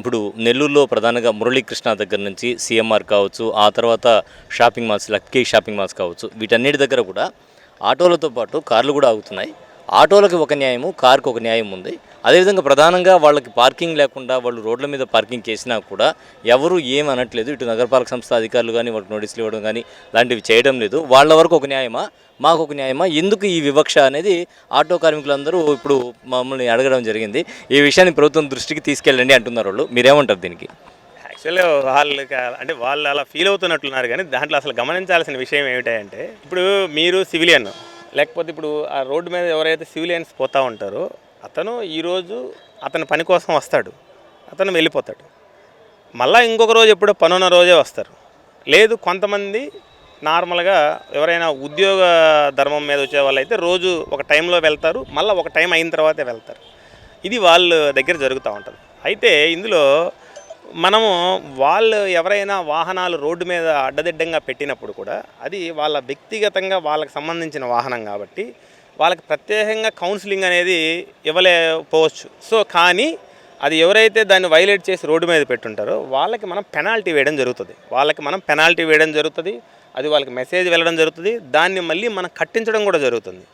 ఇప్పుడు నెల్లూరులో ప్రధానంగా మురళీకృష్ణ దగ్గర నుంచి సిఎంఆర్ కావచ్చు ఆ తర్వాత shopping malls lucky shopping malls కావచ్చు వీటన్నిటి దగ్గర కూడా ఆటోలతో పాటు కార్లు కూడా ఆగుతున్నాయి. ఆటోలకు ఒక న్యాయము కార్కు ఒక న్యాయం ఉంది. అదేవిధంగా ప్రధానంగా వాళ్ళకి పార్కింగ్ లేకుండా వాళ్ళు రోడ్ల మీద పార్కింగ్ చేసినా కూడా ఎవరు ఏం అనట్లేదు. ఇటు నగరపాలక సంస్థ అధికారులు కానీ వాళ్ళకి నోటీసులు ఇవ్వడం కానీ లాంటివి చేయడం లేదు. వాళ్ళ వరకు ఒక న్యాయమా? మాకు ఒక న్యాయమా? ఎందుకు ఈ వివక్ష అనేది ఆటో కార్మికులందరూ ఇప్పుడు మమ్మల్ని అడగడం జరిగింది. ఈ విషయాన్ని ప్రభుత్వం దృష్టికి తీసుకెళ్ళండి అంటున్నారు వాళ్ళు. మీరేమంటారు దీనికి? యాక్చువల్గా వాళ్ళు అంటే వాళ్ళు అలా ఫీల్ అవుతున్నట్లున్నారు కానీ దాంట్లో అసలు గమనించాల్సిన విషయం ఏమిటంటే ఇప్పుడు మీరు సివిలియన్ లేకపోతే ఇప్పుడు ఆ రోడ్డు మీద ఎవరైతే సివిలియన్స్ పోతూ ఉంటారో అతను ఈరోజు అతని పని కోసం వస్తాడు. అతను వెళ్ళిపోతాడు. మళ్ళీ ఇంకొక రోజు ఎప్పుడో పనున్న రోజే వస్తారు. లేదు కొంతమంది నార్మల్గా ఎవరైనా ఉద్యోగ ధర్మం మీద వచ్చే వాళ్ళు అయితే రోజు ఒక టైంలో వెళ్తారు మళ్ళీ ఒక టైం అయిన తర్వాతే వెళ్తారు. ఇది వాళ్ళ దగ్గర జరుగుతూ ఉంటుంది. అయితే ఇందులో మనము వాళ్ళు ఎవరైనా వాహనాలు రోడ్డు మీద అడ్డదిడ్డంగా పెట్టినప్పుడు కూడా అది వాళ్ళ వ్యక్తిగతంగా వాళ్ళకి సంబంధించిన వాహనం కాబట్టి వాళ్ళకి ప్రత్యేకంగా కౌన్సిలింగ్ అనేది ఇవ్వలేకపోవచ్చు. సో కానీ అది ఎవరైతే దాన్ని వైలేట్ చేసి రోడ్డు మీద పెట్టుంటారో వాళ్ళకి మనం పెనాల్టీ వేయడం జరుగుతుంది. వాళ్ళకి మనం పెనాల్టీ వేయడం జరుగుతుంది. అది వాళ్ళకి మెసేజ్ వెళ్ళడం జరుగుతుంది. దాన్ని మళ్ళీ మనం కట్టించడం కూడా జరుగుతుంది.